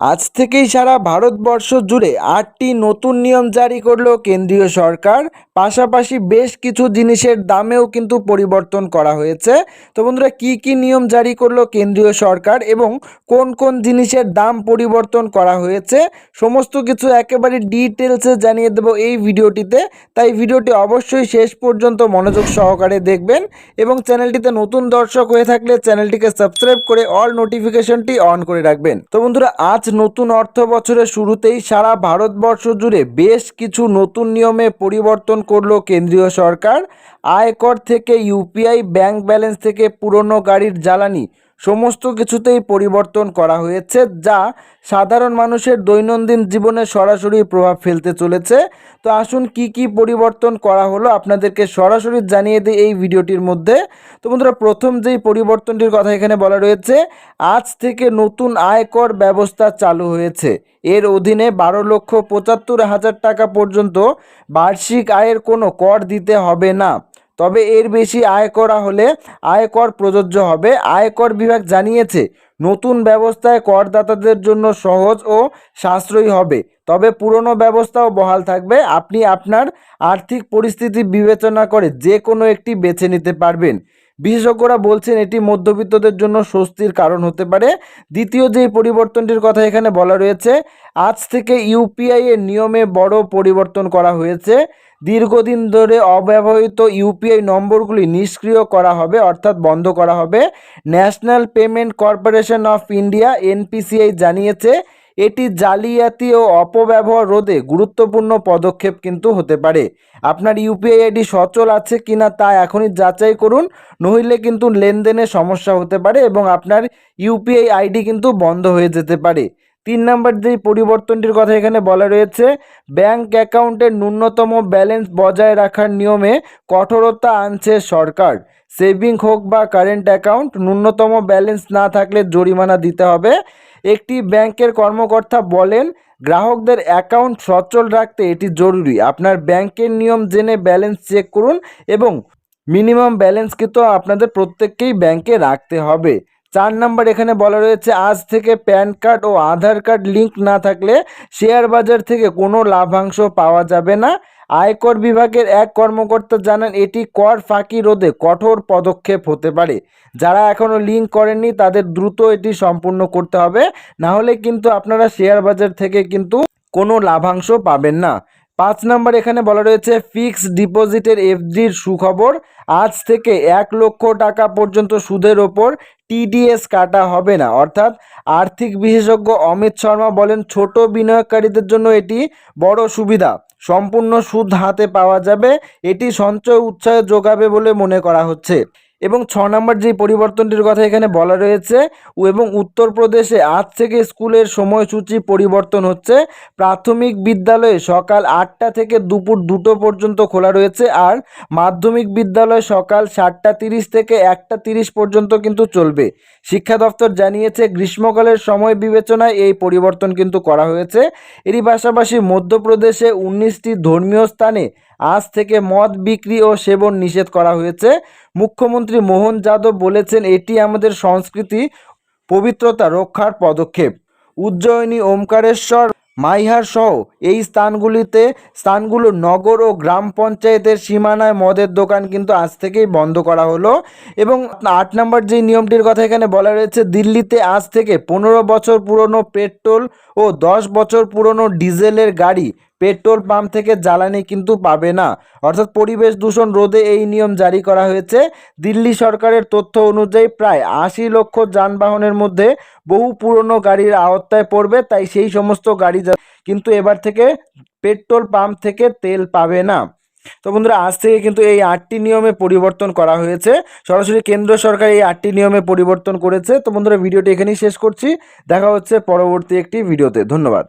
আজ থেকেই সারা ভারতবর্ষ জুড়ে আটটি নতুন নিয়ম জারি করল কেন্দ্রীয় সরকার পাশাপাশি বেশ কিছু জিনিসের দামেও কিন্তু পরিবর্তন করা হয়েছে। তো বন্ধুরা, কী কী নিয়ম জারি করল কেন্দ্রীয় সরকার এবং কোন কোন জিনিসের দাম পরিবর্তন করা হয়েছে, সমস্ত কিছু একেবারে ডিটেলসে জানিয়ে দেবো এই ভিডিওটিতে। তাই ভিডিওটি অবশ্যই শেষ পর্যন্ত মনোযোগ সহকারে দেখবেন এবং চ্যানেলটিতে নতুন দর্শক হয়ে থাকলে চ্যানেলটিকে সাবস্ক্রাইব করে অল নোটিফিকেশনটি অন করে রাখবেন। তো বন্ধুরা, আজ নতুন অর্থ বছরের শুরুতেই সারা ভারতবর্ষ জুড়ে বেশ কিছু নতুন নিয়মে পরিবর্তন করল কেন্দ্রীয় সরকার। আয়কর থেকে ইউপিআই ব্যাংক ব্যালেন্স থেকে পুরনো গাড়ির জ্বালানি। সমস্ত কিছুতেই পরিবর্তন করা হয়েছে, যা সাধারণ মানুষের দৈনন্দিন জীবনে সরাসরি প্রভাব ফেলতে চলেছে। তো আসুন কি কি পরিবর্তন করা হলো আপনাদেরকে সরাসরি জানিয়ে দিই এই ভিডিওটির মধ্যে। তো বন্ধুরা, প্রথম যেই পরিবর্তনটির কথা এখানে বলা রয়েছে, আজ থেকে নতুন আয়কর ব্যবস্থা চালু হয়েছে। এর অধীনে বারো লক্ষ পঁচাত্তর হাজার টাকা পর্যন্ত বার্ষিক আয়ের কোনো কর দিতে হবে না। তবে এর বেশি আয় করা হলে আয়কর প্রযোজ্য হবে। আয়কর বিভাগ জানিয়েছে, নতুন ব্যবস্থায় করদাতাদের জন্য সহজ ও সাশ্রয়ী হবে। তবে পুরনো ব্যবস্থাও বহাল থাকবে। আপনি আপনার আর্থিক পরিস্থিতি বিবেচনা করে যে কোনো একটি বেছে নিতে পারবেন। বিশেষজ্ঞরা বলছেন এটি মধ্যবিত্তদের জন্য স্বস্তির কারণ হতে পারে। দ্বিতীয় যে পরিবর্তনটির কথা এখানে বলা রয়েছে, আজ থেকে ইউপিআই এর নিয়মে বড় পরিবর্তন করা হয়েছে। দীর্ঘদিন ধরে অব্যবহৃত ইউপিআই নম্বরগুলি নিষ্ক্রিয় করা হবে, অর্থাৎ বন্ধ করা হবে। National payment corporation of India, NPCI জানিয়েছে এটি জালিয়াতি ও অপব্যবহার রোধে গুরুত্বপূর্ণ পদক্ষেপ কিন্তু হতে পারে। আপনার ইউপিআই আইডি সচল আছে কিনা তা এখনই যাচাই করুন। নইলে কিন্তু লেনদেনে সমস্যা হতে পারে এবং আপনার ইউপিআই আইডি কিন্তু বন্ধ হয়ে যেতে পারে। তিন নম্বর যেই পরিবর্তনটির কথা এখানে বলা রয়েছে, ব্যাংক অ্যাকাউন্টের ন্যূনতম ব্যালেন্স বজায় রাখার নিয়মে কঠোরতা আনছে সরকার। সেভিং হোক বা কারেন্ট অ্যাকাউন্ট, ন্যূনতম ব্যালেন্স না থাকলে জরিমানা দিতে হবে। একটি ব্যাংকের কর্মকর্তা বলেন, গ্রাহকদের অ্যাকাউন্ট সচল রাখতে এটি জরুরি। আপনার ব্যাংকের নিয়ম জেনে ব্যালেন্স চেক করুন এবং মিনিমাম ব্যালেন্স কিন্তু আপনাদের প্রত্যেককেই ব্যাংকে রাখতে হবে। চার নাম্বার এখানে বলা রয়েছে, আজ থেকে প্যান কার্ড ও আধার কার্ড লিঙ্ক না থাকলে শেয়ার বাজার থেকে কোনো লাভাংশ পাওয়া যাবে না। আয়কর বিভাগের এক কর্মকর্তা জানান, এটি কর ফাঁকি রোধে কঠোর পদক্ষেপ হতে পারে। যারা এখনও লিঙ্ক করেননি, তাদের দ্রুত এটি সম্পূর্ণ করতে হবে। না হলে কিন্তু আপনারা শেয়ার বাজার থেকে কিন্তু কোনো লাভাংশ পাবেন না। পাঁচ নম্বর এখানে বলা রয়েছে, ফিক্সড ডিপোজিটের এফডির সুখবর। আজ থেকে এক লক্ষ টাকা পর্যন্ত সুদের ওপর টিডিএস কাটা হবে না। অর্থাৎ আর্থিক বিশেষজ্ঞ অমিত শর্মা বলেন, ছোট বিনিয়োগকারীদের জন্য এটি বড় সুবিধা। সম্পূর্ণ সুদ হাতে পাওয়া যাবে। এটি সঞ্চয় উৎসাহ যোগাবে বলে মনে করা হচ্ছে। এবং ছ নম্বর যে পরিবর্তনটির কথা এখানে বলা রয়েছে এবং উত্তরপ্রদেশে আজ থেকে স্কুলের সময়সূচি পরিবর্তন হচ্ছে। প্রাথমিক বিদ্যালয়ে সকাল আটটা থেকে দুপুর দুটো পর্যন্ত খোলা রয়েছে আর মাধ্যমিক বিদ্যালয় সকাল সাতটা তিরিশ থেকে একটা তিরিশ পর্যন্ত কিন্তু চলবে। শিক্ষা দপ্তর জানিয়েছে, গ্রীষ্মকালের সময় বিবেচনায় এই পরিবর্তন কিন্তু করা হয়েছে। এরই পাশাপাশি মধ্যপ্রদেশে উনিশটি ধর্মীয় স্থানে আজ থেকে মদ বিক্রি ও সেবন নিষেধ করা হয়েছে। মুখ্যমন্ত্রী মোহন যাদব বলেছেন, এটি আমাদের সংস্কৃতি পবিত্রতা রক্ষার পদক্ষেপ। উজ্জয়িনী ওমকারেশ্বর মাইহার সহ এই স্থানগুলিতে, স্থানগুলো নগর ও গ্রাম পঞ্চায়েতের সীমানায় মদের দোকান কিন্তু আজ থেকেই বন্ধ করা হলো। এবং আট নম্বর যে নিয়মটির কথা এখানে বলা রয়েছে, দিল্লিতে আজ থেকে পনেরো বছর পুরনো পেট্রোল ও দশ বছর পুরনো ডিজেলের গাড়ি পেট্রোল পাম্প থেকে জ্বালানি কিন্তু পাবে না। অর্থাৎ পরিবেশ দূষণ রোধে এই নিয়ম জারি করা হয়েছে। দিল্লি সরকারের তথ্য অনুযায়ী প্রায় আশি লক্ষ যানবাহনের মধ্যে বহু পুরনো গাড়ির আওতায় পড়বে, তাই সেই সমস্ত গাড়ি কিন্তু এবার থেকে পেট্রোল পাম্প থেকে তেল পাবে না। তো বন্ধুরা, আজ থেকে কিন্তু এই আটটি নিয়মে পরিবর্তন করা হয়েছে। সরাসরি কেন্দ্র সরকার এই আটটি নিয়মে পরিবর্তন করেছে। তো বন্ধুরা, ভিডিওটি এখানেই শেষ করছি। দেখা হচ্ছে পরবর্তী একটি ভিডিওতে। ধন্যবাদ।